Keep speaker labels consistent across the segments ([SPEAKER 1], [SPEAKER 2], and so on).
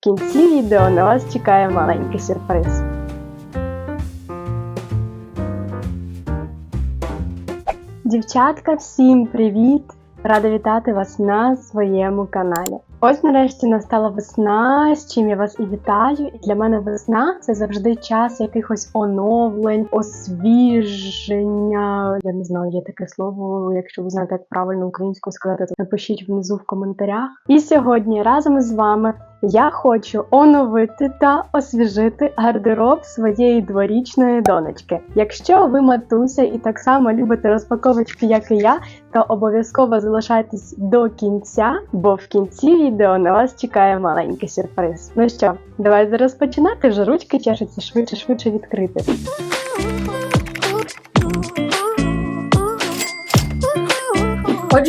[SPEAKER 1] В кінці відео на вас чекає маленький сюрприз. Дівчатка, всім привіт! Рада вітати вас на своєму каналі. Ось нарешті настала весна, з чим я вас і вітаю. І для мене весна це завжди час якихось оновлень, освіження. Я не знаю, є таке слово. Якщо ви знаєте, як правильно українською сказати, то напишіть внизу в коментарях. І сьогодні разом з вами я хочу оновити та освіжити гардероб своєї дворічної донечки. Якщо ви матуся і так само любите розпаковочки, як і я, то обов'язково залишайтесь до кінця, бо в кінці відео на вас чекає маленький сюрприз. Ну що, давай зараз починати, вже ручки чешуться швидше, швидше відкрити.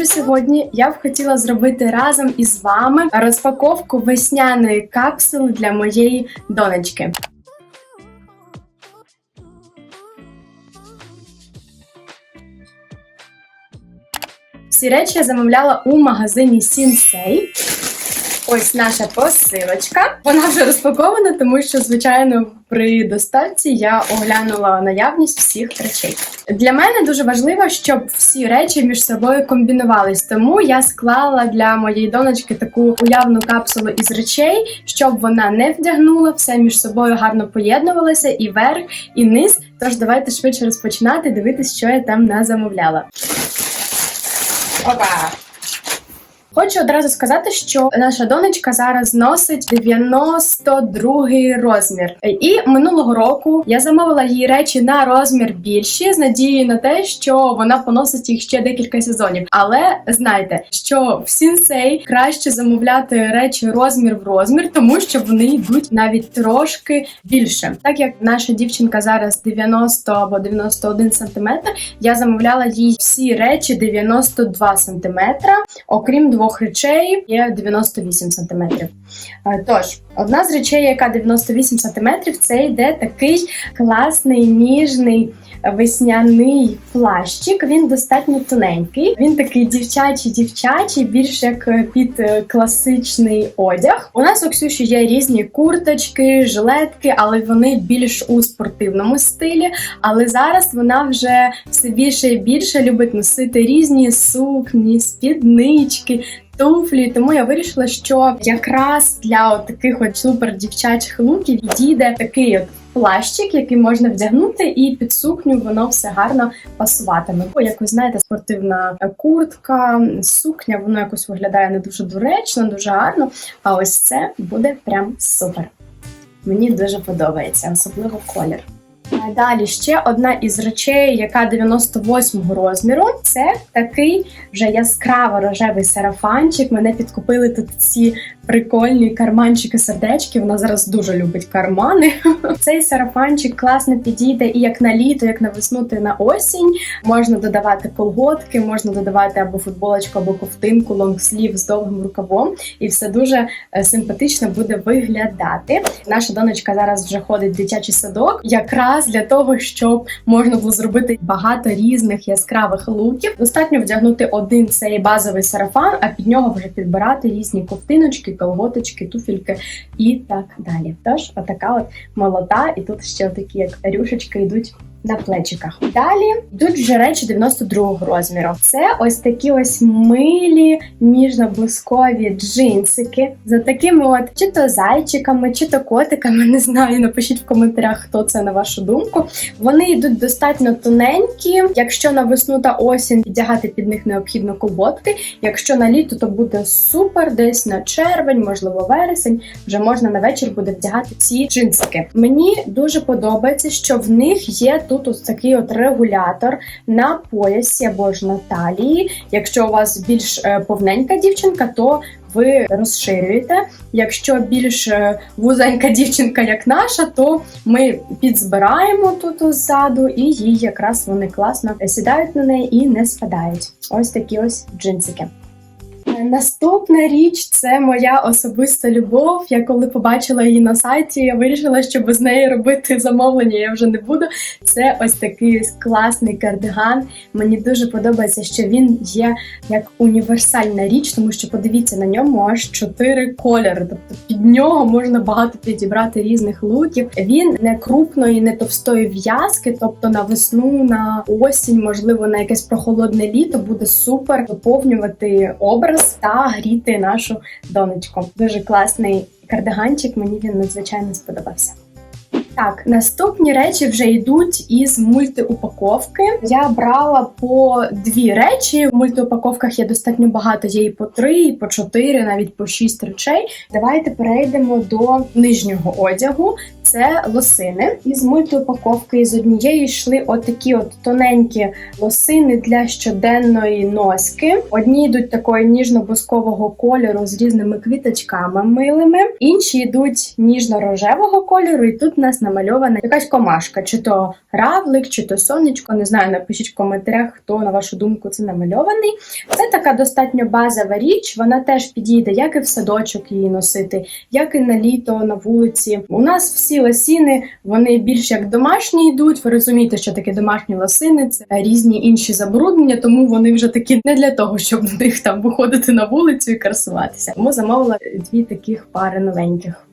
[SPEAKER 1] Отже, сьогодні я б хотіла зробити разом із вами розпаковку весняної капсули для моєї донечки. Всі речі я замовляла у магазині Сінсей. Ось наша посилочка. Вона вже розпакована, тому що, звичайно, при доставці я оглянула наявність всіх речей. Для мене дуже важливо, щоб всі речі між собою комбінувались. Тому я склала для моєї донечки таку уявну капсулу із речей, щоб вона не вдягнула, все між собою гарно поєднувалося і верх, і низ. Тож давайте швидше розпочинати, дивитись, що я там назамовляла. Опа! Хочу одразу сказати, що наша донечка зараз носить 92 розмір. І минулого року я замовила їй речі на розмір більші з надією на те, що вона поносить їх ще декілька сезонів. Але знайте, що в сінсей краще замовляти речі розмір в розмір, тому що вони йдуть навіть трошки більше. Так як наша дівчинка зараз 90 або 91 сантиметр, я замовляла їй всі речі 92 сантиметра, окрім двох речей є 98 сантиметрів. Е, Тож, одна з речей, яка 98 сантиметрів, це йде такий класний ніжний весняний плащик. Він достатньо тоненький. Він такий дівчачий, дівчачий, більш як е, під е, класичний одяг. У нас у Ксюші є різні курточки, жилетки, але вони більш у спортивному стилі. Але зараз вона вже все більше і більше любить носити різні сукні, спіднички. Туфлі, тому я вирішила, що якраз для от таких от супер дівчачих луків дійде такий от плащик, який можна вдягнути, і під сукню воно все гарно пасуватиме. Бо, як ви знаєте, спортивна куртка, сукня, воно якось виглядає не дуже доречно, дуже гарно. А ось це буде прям супер. Мені дуже подобається, особливо колір. А Далі ще одна із речей, яка 98-го розміру, це такий вже яскраво рожевий сарафанчик. Мене підкупили тут ці прикольні карманчики сердечки. Вона зараз дуже любить кармани. Цей сарафанчик класно підійде і як на літо, як на весну, й на осінь. Можна додавати колготки, можна додавати або футболочку, або ковтинку, лонгслів з довгим рукавом, і все дуже е, симпатично буде виглядати. Наша донечка зараз вже ходить в дитячий садок, якраз для того, щоб можна було зробити багато різних яскравих луків. Достатньо вдягнути один цей базовий сарафан, а під нього вже підбирати різні ковтиночки, колготочки, туфельки і так далі. Тож, отака от молота, і тут ще такі як рюшечки йдуть. На плечиках. Далі йдуть вже речі 92-го розміру. Це ось такі ось милі, ніжно-блискові джинсики за такими от чи то зайчиками, чи то котиками. Не знаю. Напишіть в коментарях, хто це на вашу думку. Вони йдуть достатньо тоненькі. Якщо на весну та осінь піддягати під них необхідно колготки. Якщо на літо, то буде супер, десь на червень, можливо, вересень. Вже можна на вечір буде вдягати ці джинсики. Мені дуже подобається, що в них є тут ось такий от регулятор на поясі або ж на талії. Якщо у вас більш е, повненька дівчинка, то ви розширюєте. Якщо більш е, вузенька дівчинка, як наша, то ми підзбираємо тут ззаду, і їй якраз вони класно сідають на неї і не спадають. Ось такі ось джинсики. Наступна річ це моя особиста любов. Я коли побачила її на сайті, я вирішила, що без неї робити замовлення я вже не буду. Це ось такий класний кардиган. Мені дуже подобається, що він є як універсальна річ, тому що подивіться на ньому аж чотири кольори. Тобто під нього можна багато підібрати різних луків. Він не крупної, не товстої в'язки, тобто на весну, на осінь, можливо, на якесь прохолодне літо буде супер доповнювати образ та гріти нашу донечку. Дуже класний кардиганчик. Мені він надзвичайно сподобався. Так, наступні речі вже йдуть із мультиупаковки. Я брала по дві речі. В мультиупаковках є достатньо багато, є і по три, і по чотири, навіть по шість речей. Давайте перейдемо до нижнього одягу. Це лосини. Із мультиупаковки з однієї йшли отакі от тоненькі лосини для щоденної носки. Одні йдуть такої ніжно-бускового кольору з різними квіточками милими, інші йдуть ніжно-рожевого кольору, і тут нас намальована якась комашка, чи то равлик, чи то сонечко. Не знаю, напишіть в коментарях, хто на вашу думку це намальований. Це така достатньо базова річ. Вона теж підійде, як і в садочок її носити, як і на літо на вулиці. У нас всі лосіни вони більш як домашні йдуть. Ви розумієте, що таке домашні лосини, це різні інші забруднення, тому вони вже такі не для того, щоб на них там виходити на вулицю і красуватися. Тому замовила дві таких пари новеньких.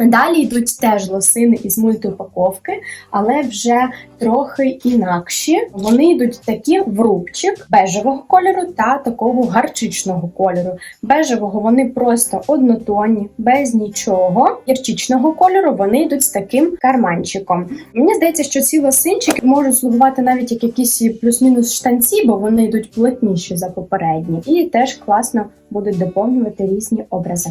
[SPEAKER 1] Далі йдуть теж лосини із мультиупаковки, але вже трохи інакші. Вони йдуть такі в рубчик бежевого кольору та такого гарчичного кольору. Бежевого вони просто однотонні, без нічого. Гірчичного кольору вони йдуть з таким карманчиком. Мені здається, що ці лосинчики можуть слугувати навіть як якісь плюс-мінус штанці, бо вони йдуть плотніші за попередні, і теж класно будуть доповнювати різні образи.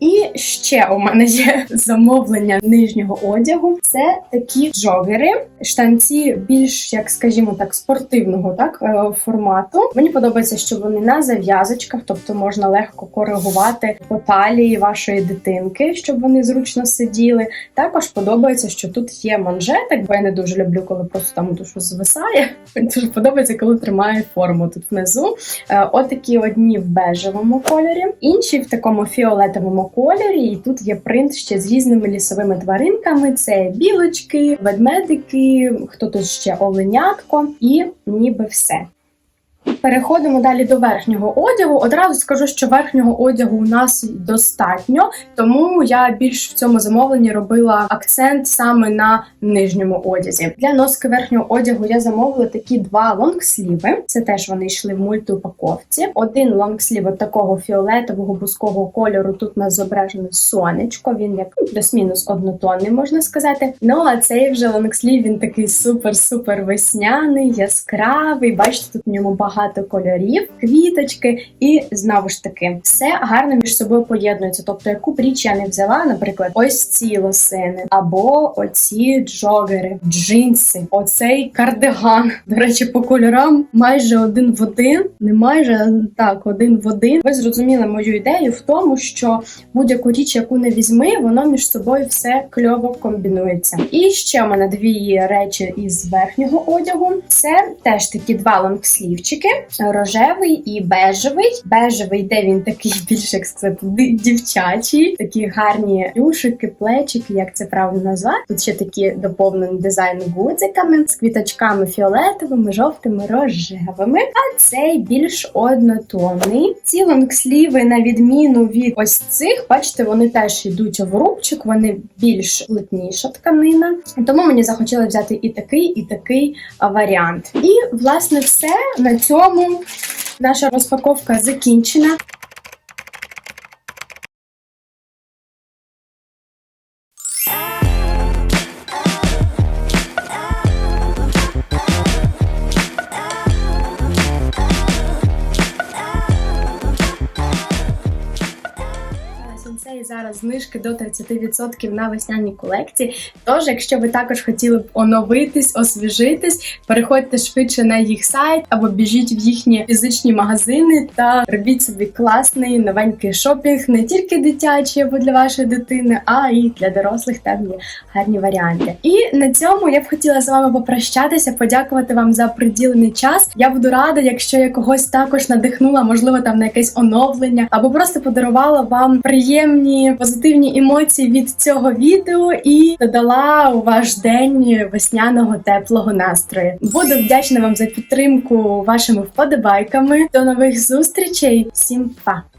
[SPEAKER 1] І ще у мене є замовлення нижнього одягу. Це такі джогери, штанці більш, як скажімо так, спортивного так е, формату. Мені подобається, що вони на зав'язочках, тобто можна легко коригувати по талії вашої дитинки, щоб вони зручно сиділи. Також подобається, що тут є манжетик, бо я не дуже люблю, коли просто там щось звисає. Мені дуже подобається, коли тримає форму тут внизу. Е, Отакі одні в бежевому кольорі, інші в такому фіолетовому кольорі. І тут є принт ще з різними лісовими тваринками: це білочки, ведмедики, хто тут ще оленятко, і ніби все. Переходимо далі до верхнього одягу. Одразу скажу, що верхнього одягу у нас достатньо, тому я більш в цьому замовленні робила акцент саме на нижньому одязі. Для носки верхнього одягу я замовила такі два лонгсліви. Це теж вони йшли в мультиупаковці. Один лонгслів от такого фіолетового бускового кольору. Тут у нас сонечко. Він як ну, плюс-мінус однотонний, можна сказати. Ну а цей вже лонгслів він такий супер-супер весняний, яскравий. Бачите, тут в ньому багато кольорів, квіточки, і знову ж таки все гарно між собою поєднується. Тобто, яку б річ я не взяла, наприклад, ось ці лосини, або оці джогери, джинси, оцей кардиган. До речі, по кольорам майже один в один, не майже так, один в один. Ви зрозуміли мою ідею в тому, що будь-яку річ, яку не візьми, воно між собою все кльово комбінується. І ще в мене дві речі із верхнього одягу. Це теж такі два лонгслівчики рожевий і бежевий. Бежевий, де він такий більш як сказати, дівчачий, такі гарні плюшики, плечики, як це правильно назвати. Тут ще такі доповнені дизайн гудзиками з квіточками фіолетовими, жовтими, рожевими. А цей більш однотонний. Ці лонгсліви, на відміну від ось цих, бачите, вони теж йдуть в рубчик, вони більш плотніша тканина. Тому мені захотілося взяти і такий, і такий варіант. І власне все на цьому наша розпаковка закінчена. Сенсей зараз знижки до 30% на весняні колекції. Тож, якщо ви також хотіли б оновитись, освіжитись, переходьте швидше на їх сайт або біжіть в їхні фізичні магазини та робіть собі класний новенький шопінг, не тільки дитячий або для вашої дитини, а і для дорослих є гарні варіанти. І на цьому я б хотіла з вами попрощатися, подякувати вам за приділений час. Я буду рада, якщо я когось також надихнула, можливо, там на якесь оновлення, або просто подарувала вам приємні позитивні емоції від цього відео і додала у ваш день весняного теплого настрою. Буду вдячна вам за підтримку вашими вподобайками. До нових зустрічей. Всім па!